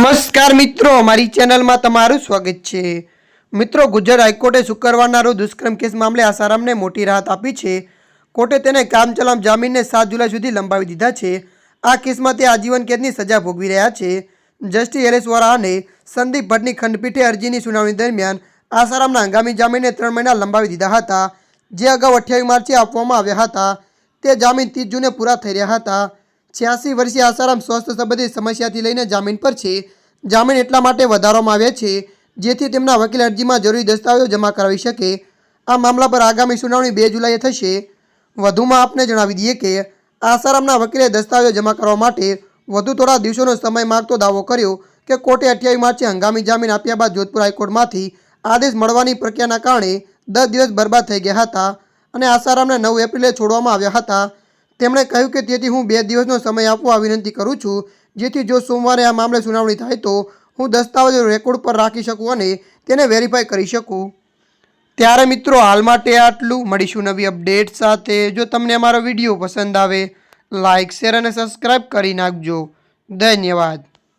નમસ્કાર મિત્રો, મારી ચેનલમાં તમારું સ્વાગત છે. મિત્રો, ગુજરાત હાઈકોર્ટે શુક્રવારના રોજ દુષ્કર્મ કેસ મામલે આસારામને મોટી રાહત આપી છે. કોર્ટે તેને કામચલામ જામીનને સાત જુલાઈ સુધી લંબાવી દીધા છે. આ કેસમાં તે આજીવન કેદની સજા ભોગવી રહ્યા છે. જસ્ટિસ એલ એસ વોરા અને સંદીપ ભટ્ટની ખંડપીઠે અરજીની સુનાવણી દરમિયાન આસારામના હંગામી જામીનને ત્રણ મહિના લંબાવી દીધા હતા. જે અગાઉ અઠ્યાવીસ માર્ચે આપવામાં આવ્યા હતા. તે જામીન ત્રીસ જૂને પૂરા થઈ રહ્યા હતા. છ્યાસી વર્ષીય આસારામ સ્વાસ્થ્ય સંબંધિત સમસ્યાથી લઈને જામીન પર છે. જામીન એટલા માટે વધારવામાં આવ્યા છે, જેથી તેમના વકીલ અરજીમાં જરૂરી દસ્તાવેજો જમા કરાવી શકે. આ મામલા પર આગામી સુનાવણી બે જુલાઈએ થશે. વધુમાં આપને જણાવી દઈએ કે, આસારામના વકીલે દસ્તાવેજો જમા કરવા માટે વધુ થોડા દિવસોનો સમય માગતો દાવો કર્યો કે કોર્ટે અઠ્યાવીસ માર્ચે હંગામી જામીન આપ્યા બાદ જોધપુર હાઈકોર્ટમાંથી આદેશ મળવાની પ્રક્રિયાના કારણે દસ દિવસ બરબાદ થઈ ગયા હતા અને આસારામને નવ એપ્રિલે છોડવામાં આવ્યા હતા. તેમણે કહ્યું કે તેથી હું બે દિવસનો સમય આપવા વિનંતી કરું છું, જેથી જો સોમવારે આ મામલે સુનાવણી થાય તો હું દસ્તાવેજો રેકોર્ડ પર રાખી શકું અને તેને વેરીફાઈ કરી શકું. ત્યારે મિત્રો, હાલ માટે આટલું. મળીશું નવી અપડેટ સાથે. જો તમને અમારો વીડિયો પસંદ આવે લાઇક શેર અને સબસ્ક્રાઈબ કરી નાખજો. ધન્યવાદ.